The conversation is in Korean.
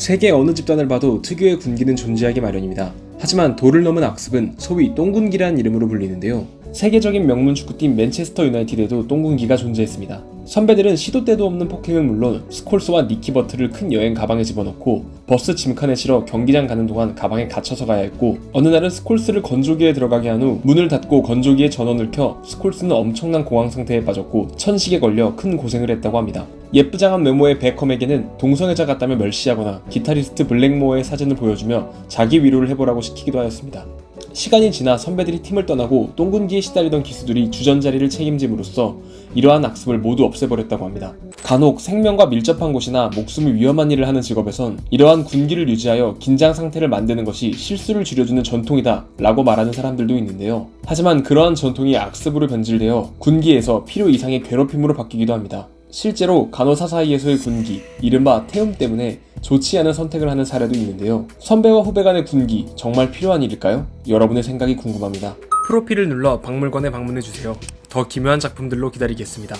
세계 어느 집단을 봐도 특유의 군기는 존재하기 마련입니다. 하지만 도를 넘은 악습은 소위 똥군기라는 이름으로 불리는데요. 세계적인 명문 축구팀 맨체스터 유나이티드에도 똥군기가 존재했습니다. 선배들은 시도 때도 없는 폭행은 물론 스콜스와 니키 버트를 큰 여행 가방에 집어넣고 버스 짐칸에 실어 경기장 가는 동안 가방에 갇혀서 가야 했고 어느 날은 스콜스를 건조기에 들어가게 한 후 문을 닫고 건조기에 전원을 켜 스콜스는 엄청난 공황 상태에 빠졌고 천식에 걸려 큰 고생을 했다고 합니다. 예쁘장한 외모의 베컴에게는 동성애자 같다며 멸시하거나 기타리스트 블랙모어의 사진을 보여주며 자기 위로를 해보라고 시키기도 하였습니다. 시간이 지나 선배들이 팀을 떠나고 똥군기에 시달리던 기수들이 주전자리를 책임짐으로써 이러한 악습을 모두 없애버렸다고 합니다. 간혹 생명과 밀접한 곳이나 목숨이 위험한 일을 하는 직업에선 이러한 군기를 유지하여 긴장 상태를 만드는 것이 실수를 줄여주는 전통이다 라고 말하는 사람들도 있는데요. 하지만 그러한 전통이 악습으로 변질되어 군기에서 필요 이상의 괴롭힘으로 바뀌기도 합니다. 실제로 간호사 사이에서의 군기, 이른바 태움 때문에 좋지 않은 선택을 하는 사례도 있는데요. 선배와 후배 간의 군기, 정말 필요한 일일까요? 여러분의 생각이 궁금합니다. 프로필을 눌러 박물관에 방문해주세요. 더 기묘한 작품들로 기다리겠습니다.